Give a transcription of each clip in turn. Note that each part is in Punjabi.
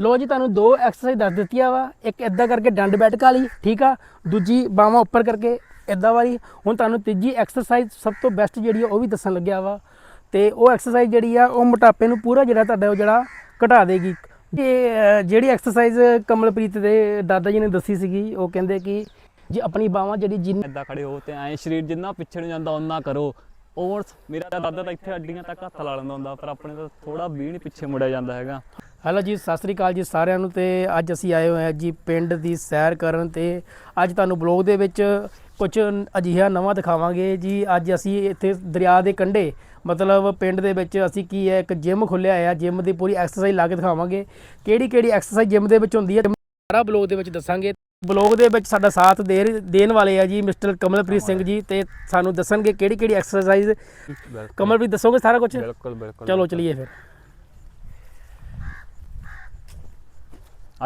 ਲੋ ਜੀ, ਤੁਹਾਨੂੰ ਦੋ ਐਕਸਰਸਾਈਜ਼ ਦੱਸ ਦਿੱਤੀਆਂ ਵਾ। ਇੱਕ ਇਦਾਂ ਕਰਕੇ ਡੰਡ ਬੈਠਕ ਵਾਲੀ ਠੀਕ ਆ? ਦੂਜੀ ਬਾਹਾਂ ਉੱਪਰ ਕਰਕੇ ਇਦਾਂ ਵਾਲੀ। ਹੁਣ ਤੁਹਾਨੂੰ ਤੀਜੀ ਐਕਸਰਸਾਈਜ਼ ਸਭ ਤੋਂ ਬੈਸਟ ਜਿਹੜੀ ਆ, ਉਹ ਵੀ ਦੱਸਣ ਲੱਗਿਆ ਵਾ। ਤੇ ਉਹ ਐਕਸਰਸਾਈਜ਼ ਜਿਹੜੀ ਆ, ਉਹ ਮੋਟਾਪੇ ਨੂੰ ਪੂਰਾ ਜਿਹੜਾ ਤੁਹਾਡਾ ਉਹ ਜਿਹੜਾ ਘਟਾ ਦੇਗੀ। ਇਹ ਜਿਹੜੀ ਐਕਸਰਸਾਈਜ਼ ਕਮਲਪ੍ਰੀਤ ਦੇ ਦਾਦਾ ਜੀ ਨੇ ਦੱਸੀ ਸੀਗੀ, ਉਹ ਕਹਿੰਦੇ ਕਿ ਜੇ ਆਪਣੀ ਬਾਹਾਂ ਜਿਹੜੀ ਜਿੰਨੀ ਏਦਾਂ ਖੜੇ ਹੋ ਤੇ ਐ ਸਰੀਰ ਜਿੰਨਾ ਪਿੱਛੇ ਨੂੰ ਜਾਂਦਾ ਉਹਨਾਂ ਕਰੋ। ਉਹ ਮੇਰਾ ਦਾਦਾ ਤਾਂ ਇੱਥੇ ਅੱਡੀਆਂ ਤੱਕ ਹੱਥ ਲਾ ਲੈਂਦਾ ਹੁੰਦਾ, ਪਰ ਆਪਣੇ ਤਾਂ ਥੋੜਾ ਵੀ ਪਿੱਛੇ ਮੁੜਿਆ ਜਾਂਦਾ ਹੈਗਾ। ਹੈਲੋ ਜੀ ਸਤਿ ਸ੍ਰੀ ਅਕਾਲ ਜੀ ਸਾਰਿਆਂ ਨੂੰ ਤੇ ਅੱਜ ਅਸੀਂ ਆਏ ਹੋਏ ਹਾਂ ਜੀ ਪਿੰਡ ਦੀ ਸੈਰ ਕਰਨ ਤੇ ਅੱਜ ਤੁਹਾਨੂੰ ਬਲੌਗ ਦੇ ਵਿੱਚ ਕੁਝ ਅਜਿਹਾ ਨਵਾਂ ਦਿਖਾਵਾਂਗੇ ਜੀ। ਅੱਜ ਅਸੀਂ ਇੱਥੇ ਦਰਿਆ ਦੇ ਕੰਢੇ ਮਤਲਬ ਪਿੰਡ ਦੇ ਵਿੱਚ ਅਸੀਂ ਕੀ ਹੈ ਇੱਕ ਜਿਮ ਖੁੱਲਿਆ ਹੈ ਜਿਮ ਦੀ ਪੂਰੀ ਐਕਸਰਸਾਈਜ਼ ਲਾ ਕੇ ਦਿਖਾਵਾਂਗੇ। ਕਿਹੜੀ ਕਿਹੜੀ ਐਕਸਰਸਾਈਜ਼ ਜਿਮ ਦੇ ਵਿੱਚ ਹੁੰਦੀ ਹੈ ਸਾਰਾ ਬਲੌਗ ਦੇ ਵਿੱਚ ਦੱਸਾਂਗੇ। ਬਲੌਗ ਦੇ ਵਿੱਚ ਸਾਡਾ ਸਾਥ ਦੇ ਦੇਣ ਵਾਲੇ ਆ ਜੀ ਮਿਸਟਰ ਕਮਲਪ੍ਰੀਤ ਸਿੰਘ ਜੀ ਤੇ ਸਾਨੂੰ ਦੱਸਣਗੇ ਕਿਹੜੀ ਕਿਹੜੀ ਐਕਸਰਸਾਈਜ਼ ਕਮਲਪ੍ਰੀਤ ਦੱਸੋਗੇ ਸਾਰਾ ਕੁਝ ਬਿਲਕੁਲ ਬਿਲਕੁਲ ਚਲੋ ਚਲੀਏ ਫਿਰ।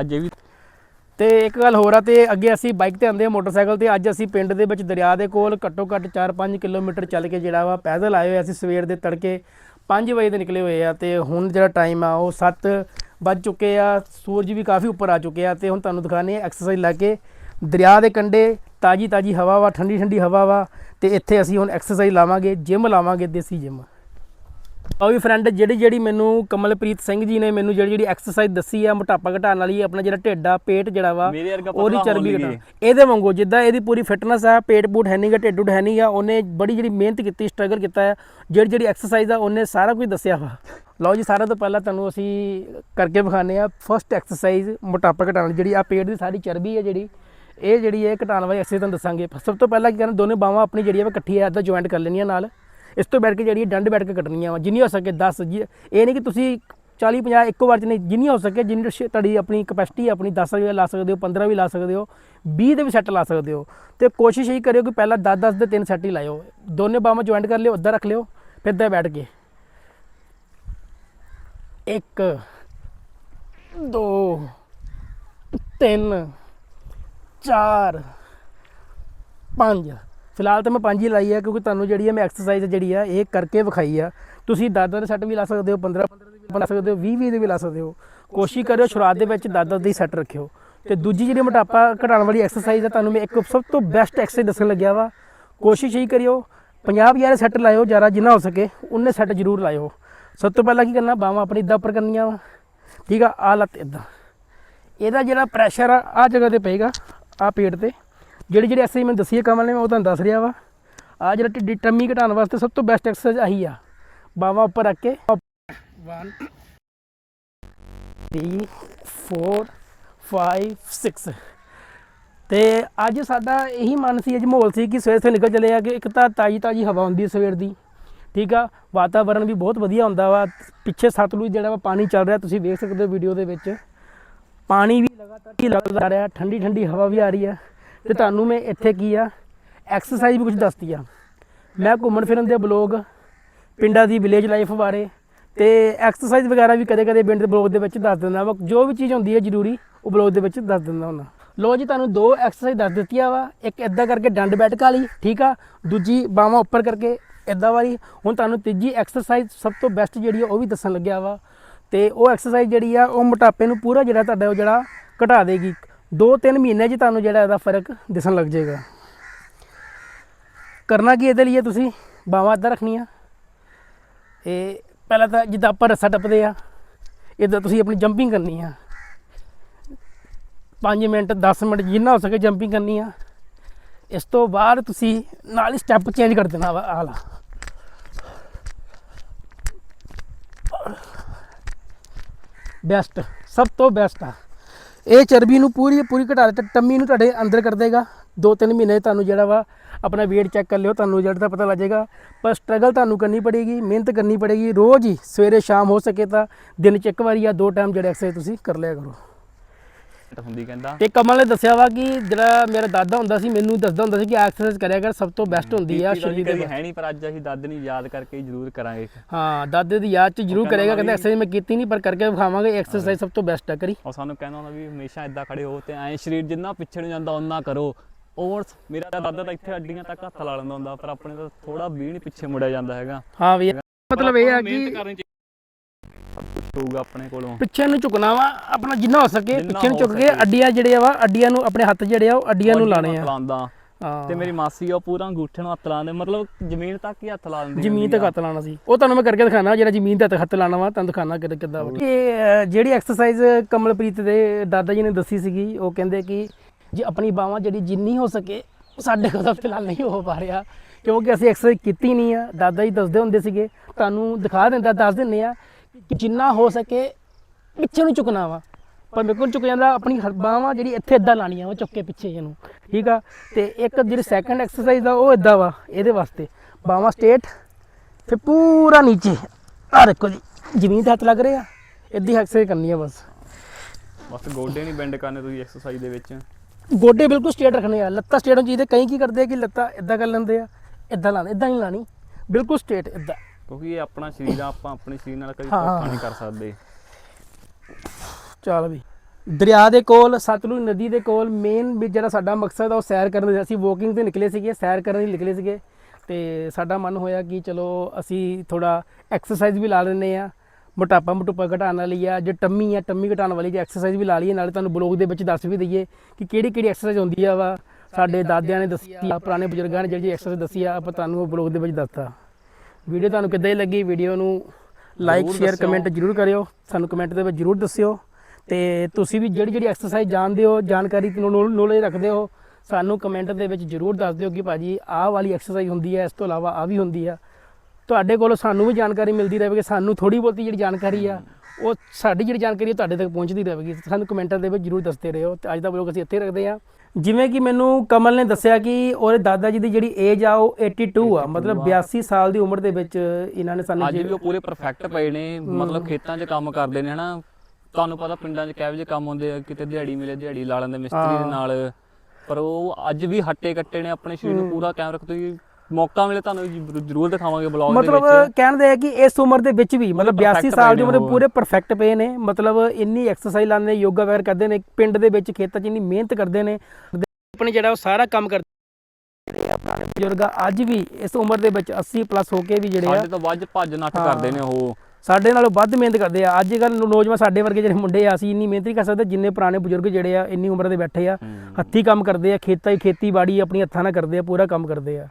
ਅੱਜ ਇਹ ਵੀ। ਤੇ ਇੱਕ ਗੱਲ ਹੋਰ ਆ, ਤੇ ਅੱਗੇ ਅਸੀਂ ਬਾਈਕ ਤੇ ਆਂਦੇ ਆ ਮੋਟਰਸਾਈਕਲ ਤੇ, ਅੱਜ ਅਸੀਂ ਪਿੰਡ ਦੇ ਵਿੱਚ ਦਰਿਆ ਦੇ ਕੋਲ ਘੱਟੋ ਘੱਟ 4-5 ਕਿਲੋਮੀਟਰ ਚੱਲ ਕੇ ਜਿਹੜਾ ਵਾ ਪੈਦਲ ਆਏ ਹੋਏ ਅਸੀਂ ਸਵੇਰ ਦੇ ਤੜਕੇ 5 ਵਜੇ ਦੇ ਨਿਕਲੇ ਹੋਏ ਆ, ਤੇ ਹੁਣ ਜਿਹੜਾ ਟਾਈਮ ਆ ਉਹ 7 ਵੱਜ ਚੁੱਕੇ ਆ, ਸੂਰਜ ਵੀ ਕਾਫੀ ਉੱਪਰ ਆ ਚੁੱਕੇ ਆ, ਤੇ ਹੁਣ ਤੁਹਾਨੂੰ ਦਿਖਾਣੇ ਆ ਐਕਸਰਸਾਈਜ਼ ਲਾ ਕੇ ਦਰਿਆ ਦੇ ਕੰਢੇ, ਤਾਜੀ ਤਾਜੀ ਹਵਾ ਵਾ, ਠੰਡੀ ਠੰਡੀ ਹਵਾ ਵਾ, ਤੇ ਇੱਥੇ ਅਸੀਂ ਹੁਣ ਐਕਸਰਸਾਈਜ਼ ਲਾਵਾਂਗੇ ਜਿਮ ਲਾਵਾਂਗੇ, ਦੇਸੀ ਜਿਮ ਉਹ ਵੀ ਫਰੈਂਡ ਜਿਹੜੀ ਜਿਹੜੀ ਮੈਨੂੰ ਕਮਲਪ੍ਰੀਤ ਸਿੰਘ ਜੀ ਨੇ ਮੈਨੂੰ ਜਿਹੜੀ ਜਿਹੜੀ ਐਕਸਰਸਾਈਜ਼ ਦੱਸੀ ਆ ਮੋਟਾਪਾ ਘਟਾਉਣ ਵਾਲੀ ਆਪਣਾ ਜਿਹੜਾ ਢਿੱਡ ਆ ਪੇਟ ਜਿਹੜਾ ਵਾ ਉਹਦੀ ਚਰਬੀ ਘਟਾ। ਇਹਦੇ ਵਾਂਗੂ ਜਿੱਦਾਂ ਇਹਦੀ ਪੂਰੀ ਫਿਟਨੈਸ ਆ ਪੇਟ ਪੂਟ ਹੈ ਨਹੀਂਗਾ ਢਿੱਡ ਹੈ ਨਹੀਂਗਾ ਉਹਨੇ ਬੜੀ ਜਿਹੜੀ ਮਿਹਨਤ ਕੀਤੀ ਸਟਰਗਲ ਕੀਤਾ ਹੈ ਜਿਹੜੀ ਜਿਹੜੀ ਐਕਸਰਸਾਈਜ਼ ਆ ਉਹਨੇ ਸਾਰਾ ਕੁਝ ਦੱਸਿਆ ਵਾ। ਲਓ ਜੀ ਸਾਰਿਆਂ ਤੋਂ ਪਹਿਲਾਂ ਤੁਹਾਨੂੰ ਅਸੀਂ ਕਰਕੇ ਵਿਖਾਣੇ ਆ ਫਰਸਟ ਐਕਸਰਸਾਈਜ਼ ਮੋਟਾਪਾ ਘਟਾਉਣ ਜਿਹੜੀ ਆ ਪੇਟ ਦੀ ਸਾਰੀ ਚਰਬੀ ਹੈ ਜਿਹੜੀ ਇਹ ਜਿਹੜੀ ਹੈ ਘਟਾਉਣ ਵਾਲੀ ਐਕਸਰਸਾਈਜ਼ ਤੁਹਾਨੂੰ ਦੱਸਾਂਗੇ। ਸਭ ਤੋਂ ਪਹਿਲਾਂ ਕੀ ਕਰਨਾ ਦੋਨੇ ਬਾਹਾਂ ਆਪਣੀ ਜਿਹੜੀ ਹੈ ਇਕੱਠੀ ਹੈ ਇੱਦਾਂ ਜੁਆਇੰਟ ਕਰ ਲੈਣੀਆਂ ਨਾਲ। ਇਸ ਤੋਂ ਬੈਠ ਕੇ ਜਿਹੜੀ ਡੰਡ ਬੈਠ ਕੇ ਕੱਟਣੀਆਂ ਵਾ ਜਿੰਨੀ ਹੋ ਸਕੇ 10 ਜੀ- ਇਹ ਨਹੀਂ ਕਿ ਤੁਸੀਂ 40 50 ਇੱਕੋ ਵਾਰ ਚ ਨਹੀਂ ਜਿੰਨੀ ਹੋ ਸਕੇ, ਜਿੰਨੀ ਤੁਹਾਡੀ ਆਪਣੀ ਕਪੈਸਿਟੀ ਆਪਣੀ 10 ਵੀ ਲਾ ਸਕਦੇ ਹੋ 15 ਵੀ ਲਾ ਸਕਦੇ ਹੋ 20 ਦੇ ਵੀ ਸੈੱਟ ਲਾ ਸਕਦੇ ਹੋ। ਤੇ ਕੋਸ਼ਿਸ਼ ਇਹੀ ਕਰਿਓ ਕਿ ਪਹਿਲਾਂ 10 10 ਦੇ ਤਿੰਨ ਸੈੱਟ ਹੀ ਲਾਇਓ। ਦੋਨੇ ਬਾਹਾਂ ਜੁਆਇੰਟ ਕਰ ਲਿਓ ਉੱਧਰ ਰੱਖ ਲਿਓ, ਫਿਰ ਇੱਦਾਂ ਬੈਠ ਕੇ। ਇੱਕ, ਦੋ, ਤਿੰਨ, ਚਾਰ, ਪੰਜ। ਫਿਲਹਾਲ ਤਾਂ ਮੈਂ ਪੰਜ ਹੀ ਲਾਈ ਹੈ ਕਿਉਂਕਿ ਤੁਹਾਨੂੰ ਜਿਹੜੀ ਹੈ ਮੈਂ ਐਕਸਰਸਾਈਜ਼ ਜਿਹੜੀ ਆ, ਇਹ ਕਰਕੇ ਵਿਖਾਈ ਆ। ਤੁਸੀਂ 10 ਦੇ ਸੈੱਟ ਵੀ ਲਾ ਸਕਦੇ ਹੋ 15 15 ਦੇ ਵੀ ਲਾ ਸਕਦੇ ਹੋ 20 20 ਦੇ ਵੀ ਲਾ ਸਕਦੇ ਹੋ। ਕੋਸ਼ਿਸ਼ ਕਰਿਓ ਸ਼ੁਰੂਆਤ ਦੇ ਵਿੱਚ ਦਾਦਾ ਦੀ ਸੈੱਟ ਰੱਖਿਓ। ਤੇ ਦੂਜੀ ਜਿਹੜੀ ਮੋਟਾਪਾ ਘਟਾਉਣ ਵਾਲੀ ਐਕਸਰਸਾਈਜ਼ ਆ, ਤੁਹਾਨੂੰ ਮੈਂ ਇੱਕ ਸਭ ਤੋਂ ਬੈਸਟ ਐਕਸਰਸਾਈਜ਼ ਦੱਸਣ ਲੱਗਿਆ ਵਾ। ਕੋਸ਼ਿਸ਼ ਹੀ ਕਰਿਓ 50 50 ਸੈੱਟ ਲਾਇਓ, ਜ਼ਿਆਦਾ ਜਿੰਨਾ ਹੋ ਸਕੇ ਉਨੇ ਸੈੱਟ ਜ਼ਰੂਰ ਲਾਇਓ। ਸਭ ਤੋਂ ਪਹਿਲਾਂ ਕੀ ਕਰਨਾ, ਬਾਹਾਂ ਆਪਣੀ ਇਦਾਂ ਉੱਪਰ ਕਰਨੀਆਂ ਵਾ। ਠੀਕ ਆ ਆ ਲੱਤ ਇਦਾਂ। ਇਹਦਾ ਜਿਹੜਾ ਪ੍ਰੈਸ਼ਰ ਆ ਆ ਜਗ੍ਹਾ ਤੇ ਪਏਗਾ ਆ ਪੇਟ ਤੇ। ਜਿਹੜੀ ਜਿਹੜੀ ਐਕਸਰਸਾਈਜ਼ ਮੈਂ ਦੱਸੀ ਹੈ ਕਮਲ ਨੇ, ਮੈਂ ਉਹ ਤੁਹਾਨੂੰ ਦੱਸ ਰਿਹਾ ਵਾ। ਆ ਜਿਹੜਾ ਢਿੱਡੀ ਟੰਮੀ ਘਟਾਉਣ ਵਾਸਤੇ ਸਭ ਤੋਂ ਬੈਸਟ ਐਕਸਰਸਾਈਜ਼ ਆਹੀ ਆ। ਬਾਹਾਂ ਉੱਪਰ ਰੱਖ ਕੇ। 1 3 4 5 6 ਤੇ ਅੱਜ ਸਾਡਾ ਇਹੀ ਮਨ ਸੀ, ਅੱਜ ਮਾਹੌਲ ਸੀ ਕਿ ਸਵੇਰ ਸਵੇਰ ਨਿਕਲ ਚਲੇ ਆ ਕਿ ਇੱਕ ਤਾਂ ਤਾਜੀ ਤਾਜੀ ਹਵਾ ਹੁੰਦੀ ਹੈ ਸਵੇਰ ਦੀ, ਠੀਕ ਆ? ਵਾਤਾਵਰਣ ਵੀ ਬਹੁਤ ਵਧੀਆ ਹੁੰਦਾ ਵਾ। ਪਿੱਛੇ ਸਤਲੁਜ ਜਿਹੜਾ ਵਾ, ਪਾਣੀ ਚੱਲ ਰਿਹਾ, ਤੁਸੀਂ ਵੇਖ ਸਕਦੇ ਹੋ ਵੀਡੀਓ ਦੇ ਵਿੱਚ। ਪਾਣੀ ਵੀ ਲਗਾਤਾਰ ਹੀ ਲੱਗਦਾ ਰਿਹਾ ਠੰਡੀ ਠੰਡੀ ਹਵਾ ਵੀ ਆ ਰਹੀ ਆ। ਤੇ ਤੁਹਾਨੂੰ ਮੈਂ ਇੱਥੇ ਕੀ ਆ? ਐਕਸਰਸਾਈਜ਼ ਵੀ ਕੁਝ ਦੱਸਦੀ ਆ। ਮੈਂ ਘੁੰਮਣ ਫਿਰਨ ਦੇ ਬਲੌਗ, ਪਿੰਡਾਂ ਦੀ ਵਿਲੇਜ ਲਾਈਫ ਬਾਰੇ ਤੇ ਐਕਸਰਸਾਈਜ਼ ਵਗੈਰਾ ਵੀ ਕਦੇ ਕਦੇ ਪਿੰਡ ਦੇ ਬਲੌਗ ਦੇ ਵਿੱਚ ਦੱਸ ਦਿੰਦਾ ਵਾ। ਜੋ ਵੀ ਚੀਜ਼ ਹੁੰਦੀ ਹੈ ਜ਼ਰੂਰੀ, ਉਹ ਬਲੌਗ ਦੇ ਵਿੱਚ ਦੱਸ ਦਿੰਦਾ ਹੁੰਦਾ। ਲੋ ਜੀ, ਤੁਹਾਨੂੰ ਦੋ ਐਕਸਰਸਾਈਜ਼ ਦੱਸ ਦਿੱਤੀਆਂ ਵਾ। ਇੱਕ ਇਦਾਂ ਕਰਕੇ ਡੰਡ ਬੈਠਕ ਵਾਲੀ, ਠੀਕ ਆ? ਦੂਜੀ ਬਾਹਾਂ ਉੱਪਰ ਕਰਕੇ ਇਦਾਂ ਵਾਲੀ। ਹੁਣ ਤੁਹਾਨੂੰ ਤੀਜੀ ਐਕਸਰਸਾਈਜ਼ ਸਭ ਤੋਂ ਬੈਸਟ ਜਿਹੜੀ ਆ, ਉਹ ਵੀ ਦੱਸਣ ਲੱਗਿਆ ਵਾ। ਤੇ ਉਹ ਐਕਸਰਸਾਈਜ਼ ਜਿਹੜੀ ਆ, ਉਹ ਮੋਟਾਪੇ ਨੂੰ ਪੂਰਾ ਜਿਹੜਾ ਤੁਹਾਡਾ ਉਹ ਜਿਹੜਾ ਘਟਾ ਦੇਗੀ। 2-3 ਮਹੀਨੇ 'ਚ ਤੁਹਾਨੂੰ ਜਿਹੜਾ ਇਹਦਾ ਫ਼ਰਕ ਦਿਸਣ ਲੱਗ ਜਾਏਗਾ। ਕਰਨਾ ਕੀ ਇਹਦੇ ਲਈ ਤੁਸੀਂ? ਬਾਹਾਂ ਇੱਦਾਂ ਰੱਖਣੀਆਂ। ਇਹ ਪਹਿਲਾਂ ਤਾਂ ਜਿੱਦਾਂ ਆਪਾਂ ਰੱਸਾ ਟੱਪਦੇ ਆ, ਇਦਾਂ ਤੁਸੀਂ ਆਪਣੀ ਜੰਪਿੰਗ ਕਰਨੀ ਆ। 5 ਮਿੰਟ 10 ਮਿੰਟ ਜਿੰਨਾ ਹੋ ਸਕੇ ਜੰਪਿੰਗ ਕਰਨੀ ਆ। ਇਸ ਤੋਂ ਬਾਅਦ ਤੁਸੀਂ ਨਾਲ ਹੀ ਸਟੈਪ ਚੇਂਜ ਕਰ ਦੇਣਾ ਵਾ, ਆਹ ਬੈਸਟ, ਸਭ ਤੋਂ ਬੈਸਟ ਆ। ਇਹ ਚਰਬੀ ਨੂੰ ਪੂਰੀ ਪੂਰੀ ਘਟਾ ਦੇ ਟੰਮੀ ਨੂੰ ਤੁਹਾਡੇ ਅੰਦਰ ਕਰ ਦੇਗਾ। ਦੋ ਤਿੰਨ ਮਹੀਨੇ ਤੁਹਾਨੂੰ ਜਿਹੜਾ ਵਾ ਆਪਣਾ weight ਚੈੱਕ ਕਰ ਲਿਓ, ਤੁਹਾਨੂੰ ਜਿਹੜਾ ਤਾਂ ਪਤਾ ਲੱਗ ਜਾਏਗਾ ਪਰ ਸਟਰਗਲ ਤੁਹਾਨੂੰ ਕਰਨੀ ਪੜੇਗੀ, ਮਿਹਨਤ ਕਰਨੀ ਪੜੇਗੀ। ਰੋਜ਼ ਹੀ ਸਵੇਰੇ ਸ਼ਾਮ ਹੋ ਸਕੇ ਤਾਂ ਦਿਨ ਚ ਇੱਕ ਵਾਰੀ ਜਾਂ ਦੋ ਟਾਈਮ ਜਿਹੜਾ ਐਕਸਰਸਾਈਜ਼ ਤੁਸੀਂ ਕਰ ਲਿਆ ਕਰੋ। ਹੁੰਦੀ ਕਹਿੰਦਾ। ਤੇ ਕਮਲ ਨੇ ਦੱਸਿਆ ਵਾ ਕਿ ਜਿਹੜਾ ਮੇਰਾ ਦਾਦਾ ਹੁੰਦਾ ਸੀ ਮੈਨੂੰ ਦੱਸਦਾ ਹੁੰਦਾ ਸੀ ਕਿ ਐਕਸਰਸਾਈਜ਼ ਕਰਿਆ ਕਰ ਸਭ ਤੋਂ ਬੈਸਟ ਹੁੰਦੀ ਆ ਸਰੀਰ ਦੇ ਕਦੀ ਵਾਸਤੇ। ਹੈ ਨਹੀਂ ਪਰ ਅੱਜ ਅਸੀਂ ਦਾਦ ਨਹੀਂ ਯਾਦ ਕਰਕੇ ਜ਼ਰੂਰ ਕਰਾਂਗੇ। ਹਾਂ ਦਾਦੇ ਦੀ ਯਾਦ ਚ ਜ਼ਰੂਰ ਕਰੇਗਾ ਕਹਿੰਦਾ ਐਕਸਰਸਾਈਜ਼ ਮੈਂ ਕੀਤੀ ਨਹੀਂ ਪਰ ਕਰਕੇ ਵਿਖਾਵਾਂਗੇ ਐਕਸਰਸਾਈਜ਼ ਸਭ ਤੋਂ ਬੈਸਟ ਆ ਕਰੀ। ਉਹ ਸਾਨੂੰ ਕਹਿੰਦਾ ਹੁੰਦਾ ਵੀ ਹਮੇਸ਼ਾ ਇਦਾਂ ਖੜੇ ਹੋ ਤੇ ਐ ਸਰੀਰ ਜਿੰਨਾ ਪਿੱਛੇ ਨੂੰ ਜਾਂਦਾ ਉਹਨਾਂ ਕਰੋ। ਉਹ ਮੇਰਾ ਦਾਦਾ ਤਾਂ ਇੱਥੇ ਅੱਡੀਆਂ ਤੱਕ ਹੱਥ ਲਾ ਲੈਂਦਾ ਹੁੰਦਾ ਪਰ ਆਪਣੇ ਤਾਂ ਥੋੜਾ ਵੀ ਨਹੀਂ ਪਿੱਛੇ ਮੁੜਿਆ ਜਾਂਦਾ ਹੈਗਾ। ਹਾਂ ਵੀ ਮਤਲਬ ਇਹ ਆ ਕਿ ਹੋਊਗਾ ਆਪਣੇ ਕੋਲੋਂ ਪਿੱਛੇ ਨੂੰ ਝੁਕਣਾ ਵਾ ਆਪਣਾ ਜਿੰਨਾ ਹੋ ਸਕੇ ਪਿੱਛੇ ਨੂੰ ਝੁਕ ਕੇ। ਅੱਡੀਆਂ ਜਿਹੜੇ ਆ ਵਾ ਅੱਡੀਆਂ ਨੂੰ ਆਪਣੇ ਹੱਥ ਜਿਹੜੇ ਆ ਉਹ ਅੱਡੀਆਂ ਨੂੰ ਲਾਣੇ ਆ ਲਾਉਂਦਾ ਤੇ ਮੇਰੀ ਮਾਸੀ ਆ ਉਹ ਪੂਰਾ ਅੰਗੂਠੇ ਨੂੰ ਹੱਥ ਲਾਉਂਦੇ ਮਤਲਬ ਜ਼ਮੀਨ ਤੱਕ ਹੀ ਹੱਥ ਲਾ ਦਿੰਦੀ ਜ਼ਮੀਨ ਹੁੰਦੀ ਤੇ ਆ। ਹੱਥ ਲਾਣਾ ਸੀ ਉਹ ਤੁਹਾਨੂੰ ਮੈਂ ਕਰਕੇ ਦਿਖਾਣਾ ਜਿਹੜਾ ਜ਼ਮੀਨ ਤੇ ਹੱਥ ਲਾਣਾ ਵਾ ਤੁਹਾਨੂੰ ਦਿਖਾਣਾ ਕਿੱਦਾਂ ਕਿੱਦਾਂ ਵਾ। ਇਹ ਜਿਹੜੀ ਐਕਸਰਸਾਈਜ਼ ਕਮਲਪ੍ਰੀਤ ਦੇ ਦਾਦਾ ਜੀ ਨੇ ਦੱਸੀ ਸੀਗੀ ਉਹ ਕਹਿੰਦੇ ਕਿ ਜੇ ਆਪਣੀ ਬਾਹਾਂ ਜਿਹੜੀ ਜਿੰਨੀ ਹੋ ਸਕੇ ਸਾਡੇ ਕੋਲ ਤਾਂ ਫਿਲਹਾਲ ਨਹੀਂ ਹੋ ਪਾ ਰਿਹਾ ਕਿਉਂਕਿ ਅਸੀਂ ਐਕਸਰਸਾਈਜ਼ ਕੀਤੀ ਨਹੀਂ ਆ ਦਾਦਾ ਜੀ ਦੱਸਦੇ ਹੁੰਦੇ ਸੀਗੇ ਤੁਹਾਨੂੰ ਦਿਖਾ ਦਿੰਦਾ ਦੱਸ ਦਿੰਨੇ ਆ ਕਿ ਜਿੰਨਾ ਹੋ ਸਕੇ ਪਿੱਛੇ ਨੂੰ ਝੁਕਣਾ ਵਾ। ਪਰ ਮੇਰੇ ਕੋਲ ਝੁਕ ਜਾਂਦਾ ਆਪਣੀ ਬਾਹਾਂ ਜਿਹੜੀ ਇੱਥੇ ਇਦਾਂ ਲਾਣੀਆਂ ਵਾ ਚੁੱਕ ਕੇ ਪਿੱਛੇ ਇਹਨੂੰ ਠੀਕ ਆ? ਤੇ ਇੱਕ ਜਿਹੜੀ ਸੈਕੰਡ ਐਕਸਰਸਾਈਜ਼ ਆ ਉਹ ਇਦਾਂ ਵਾ ਇਹਦੇ ਵਾਸਤੇ। ਬਾਹਾਂ ਸਟੇਟ ਫਿਰ ਪੂਰਾ ਨੀਚੇ। ਆ ਦੇਖੋ ਜੀ ਜ਼ਮੀਨ ਤੇ ਹੱਥ ਲੱਗ ਰਹੇ ਆ। ਇੱਦੀ ਐਕਸਰਸਾਈਜ਼ ਕਰਨੀ ਆ ਬਸ। ਬਸ ਗੋਡੇ ਨਹੀਂ ਬੈਂਡ ਕਰਨੇ ਤੁਸੀਂ ਐਕਸਰਸਾਈਜ਼ ਦੇ ਵਿੱਚ। ਗੋਡੇ ਬਿਲਕੁਲ ਸਟੇਟ ਰੱਖਣੇ ਆ। ਲੱਤਾਂ ਸਟੇਟ ਹੋਣ ਚਾਹੀਦੇ ਕਈ ਕੀ ਕਰਦੇ ਆ ਕਿ ਲੱਤਾਂ ਇਦਾਂ ਕਰ ਲੈਂਦੇ ਆ। ਇਦਾਂ ਲਾਣੇ ਇਦਾਂ ਨਹੀਂ ਲਾਣੀ ਬਿਲਕੁਲ ਸਟੇਟ ਇਦਾਂ ਕਿਉਂਕਿ ਇਹ ਆਪਣਾ ਸਰੀਰ ਆ ਆਪਾਂ ਆਪਣੇ ਸਰੀਰ ਨਾਲ ਕਦੀ। ਧੋਖਾ ਨਹੀਂ ਕਰ ਸਕਦੇ। ਚੱਲ ਵੀ। ਦਰਿਆ ਦੇ ਕੋਲ ਸਤਲੁਜ ਨਦੀ ਦੇ ਕੋਲ ਮੇਨ ਵੀ ਜਿਹੜਾ ਸਾਡਾ ਮਕਸਦ ਆ ਉਹ ਸੈਰ ਕਰਨ ਦਾ। ਅਸੀਂ ਵਾਕਿੰਗ ਤੇ ਨਿਕਲੇ ਸੀਗੇ ਸੈਰ ਕਰਨ ਲਈ ਨਿਕਲੇ ਸੀਗੇ। ਤੇ ਸਾਡਾ ਮਨ ਹੋਇਆ ਕਿ ਚਲੋ ਅਸੀਂ ਥੋੜਾ ਐਕਸਰਸਾਈਜ਼ ਵੀ ਲਾ ਲੈਂਦੇ ਆ ਮੋਟਾਪਾ ਮੋਟਾਪਾ ਘਟਾਉਣ ਵਾਲੀ ਆ ਜੇ ਟੰਮੀ ਆ ਟੰਮੀ ਘਟਾਉਣ ਵਾਲੀ ਜੇ ਐਕਸਰਸਾਈਜ਼ ਵੀ ਲਾ ਲਈਏ ਨਾਲੇ ਤੁਹਾਨੂੰ ਬਲੌਗ ਦੇ ਵਿੱਚ ਦੱਸ ਵੀ ਦਈਏ ਕਿ ਕਿਹੜੀ ਕਿਹੜੀ ਐਕਸਰਸਾਈਜ਼ ਹੁੰਦੀ ਆ ਵਾ। ਸਾਡੇ ਦਾਦਿਆਂ ਨੇ ਦੱਸੀ ਆ ਪੁਰਾਣੇ ਬਜ਼ੁਰਗਾਂ ਨੇ ਜਿਹੜੀ ਐਕਸਰਸਾਈਜ਼ ਦੱਸੀ ਆ ਆਪਾਂ ਤੁਹਾਨੂੰ ਉਹ ਬਲੌਗ ਦੇ ਵਿੱਚ ਦੱਸਤਾ। ਵੀਡੀਓ ਤੁਹਾਨੂੰ ਕਿੱਦਾਂ ਦੀ ਲੱਗੀ ਵੀਡੀਓ ਨੂੰ ਲਾਈਕ ਸ਼ੇਅਰ। ਕਮੈਂਟ ਜਰੂਰ ਕਰਿਓ। ਸਾਨੂੰ ਕਮੈਂਟ ਦੇ ਵਿੱਚ ਜਰੂਰ ਦੱਸਿਓ। ਤੇ ਤੁਸੀਂ ਵੀ ਜਿਹੜੀ ਜਿਹੜੀ ਐਕਸਰਸਾਈਜ਼ ਜਾਣਦੇ ਹੋ ਜਾਣਕਾਰੀ ਨੋਲੇਜ ਰੱਖਦੇ ਹੋ ਸਾਨੂੰ ਕਮੈਂਟ ਦੇ ਵਿੱਚ ਜਰੂਰ ਦੱਸ ਦਿਓ ਕਿ ਭਾਜੀ ਆਹ ਵਾਲੀ ਐਕਸਰਸਾਈਜ਼ ਹੁੰਦੀ ਹੈ ਇਸ ਤੋਂ ਇਲਾਵਾ ਆ ਵੀ ਹੁੰਦੀ ਆ ਤੁਹਾਡੇ ਕੋਲੋਂ ਸਾਨੂੰ ਵੀ ਜਾਣਕਾਰੀ ਮਿਲਦੀ ਰਹੇਗੀ ਸਾਨੂੰ ਥੋੜੀ ਬਹੁਤੀ ਜਿਹੜੀ ਜਾਣਕਾਰੀ ਆ ਉਹ ਸਾਡੀ ਜਿਹੜੀ ਜਾਣਕਾਰੀ ਹੈ ਤੁਹਾਡੇ ਤੱਕ ਪਹੁੰਚਦੀ ਰਹੇਗੀ। ਸਾਨੂੰ ਕਮੈਂਟਾਂ ਦੇ ਵਿੱਚ ਜਰੂਰ ਦੱਸਦੇ ਰਹੋ। ਤੇ ਅੱਜ ਦਾ ਬਲੌਗ ਅਸੀਂ ਇੱਥੇ ਰੱਖਦੇ ਆ ਜਿਵੇਂ ਕਿ ਮੈਨੂੰ ਕਮਲ ਨੇ ਦੱਸਿਆ ਕਿ ਉਹਦੇ ਦਾਦਾ ਜੀ ਦੀ ਜਿਹੜੀ ਏਜ ਆ ਉਹ 82 ਆ ਮਤਲਬ 82 ਸਾਲ ਦੀ ਉਮਰ ਦੇ ਵਿੱਚ ਇਹਨਾਂ ਨੇ ਸਾਨੂੰ ਅੱਜ ਵੀ ਉਹ ਪੂਰੇ ਪਰਫੈਕਟ ਪਏ ਨੇ ਮਤਲਬ ਖੇਤਾਂ 'ਚ ਕੰਮ ਕਰਦੇ ਨੇ ਹਨਾ। ਤੁਹਾਨੂੰ ਪਤਾ ਪਿੰਡਾਂ 'ਚ ਕਿਹੋ ਜਿਹੇ ਕੰਮ ਹੁੰਦੇ ਆ ਕਿਤੇ ਦਿਹਾੜੀ ਮਿਲੇ ਦਿਹਾੜੀ ਲਾ ਲੈਂਦੇ ਮਿਸਤਰੀ ਦੇ ਨਾਲ। ਪਰ ਉਹ ਅੱਜ ਵੀ ਹੱਟੇ ਕੱਟੇ ਨੇ ਆਪਣੇ ਸਰੀਰ ਨੂੰ ਪੂਰਾ ਕਾਇਮ ਰੱਖ ਤੁਸੀਂ ਮੌਕਾ ਮਿਲੇ ਤੁਹਾਨੂੰ ਜ਼ਰੂਰ- ਦਿਖਾਵਾਂਗੇ ਬਲੌਗ ਦੇ ਮਤਲਬ ਵਿੱਚ। ਕਹਿੰਦੇ ਆ ਕਿ ਇਸ ਉਮਰ ਦੇ ਵਿੱਚ ਵੀ ਮਤਲਬ perfect 82 ਸਾਲ ਦੀ ਉਮਰ ਦੇ। ਪੂਰੇ ਪਰਫੈਕਟ ਪਏ ਨੇ। ਮਤਲਬ ਇੰਨੀ ਐਕਸਰਸਾਈਜ਼ ਲਾਉਂਦੇ ਨੇ ਯੋਗਾ ਵਗੈਰਾ ਕਰਦੇ ਨੇ ਪਿੰਡ ਦੇ ਵਿੱਚ ਖੇਤਾਂ 'ਚ ਇੰਨੀ ਮਿਹਨਤ ਕਰਦੇ ਨੇ। ਆਪਣੇ ਜਿਹੜਾ ਉਹ ਸਾਰਾ ਕੰਮ ਕਰਦੇ ਬਜ਼ੁਰਗ ਅੱਜ ਵੀ ਇਸ ਉਮਰ ਦੇ ਵਿੱਚ 80 ਪਲੱਸ ਹੋ ਕੇ ਵੀ ਜਿਹੜੇ ਆ ਸਾਡੇ ਤੋਂ ਵੱਜ ਭੱਜ ਨੱਠ ਹਾਂ। ਕਰਦੇ ਨੇ ਉਹ। ਸਾਡੇ ਨਾਲੋਂ ਵੱਧ ਮਿਹਨਤ ਕਰਦੇ ਆ। ਅੱਜ ਕੱਲ ਨੌਜਵਾਨ ਸਾਡੇ ਵਰਗੇ ਜਿਹੜੇ ਮੁੰਡੇ ਆ ਅਸੀਂ ਇੰਨੀ ਮਿਹਨਤ ਨਹੀਂ ਕਰ ਸਕਦੇ ਜਿੰਨੇ ਪੁਰਾਣੇ ਬਜ਼ੁਰਗ ਜਿਹੜੇ ਆ ਇੰਨੀ ਉਮਰ ਦੇ ਬੈਠੇ ਆ। ਹੱਥੀ ਕੰਮ ਕਰਦੇ ਆ ਖੇਤਾਂ ਹੀ ਖੇਤੀਬਾੜੀ ਆਪਣੀ ਹੱਥਾਂ ਨਾਲ ਕਰਦੇ ਆ ਪੂਰਾ ਕੰਮ ਕਰਦੇ ਆ।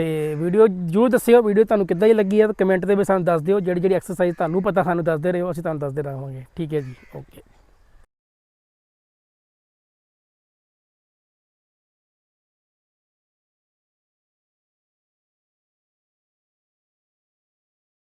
ਤੇ ਵੀਡੀਓ ਜਰੂਰ ਦੱਸਿਓ, ਵੀਡੀਓ ਤੁਹਾਨੂੰ ਕਿੱਦਾਂ ਦੀ ਲੱਗੀ ਆ ਕਮੈਂਟ ਦੇ ਵਿੱਚ ਸਾਨੂੰ ਦੱਸ ਦਿਓ ਜਿਹੜੀ ਜਿਹੜੀ ਐਕਸਰਸਾਈਜ਼ ਤੁਹਾਨੂੰ ਪਤਾ, ਸਾਨੂੰ ਦੱਸਦੇ ਰਹੋ, ਅਸੀਂ ਤੁਹਾਨੂੰ ਦੱਸਦੇ ਰਹਾਂਗੇ। ਠੀਕ ਹੈ ਜੀ ਓਕੇ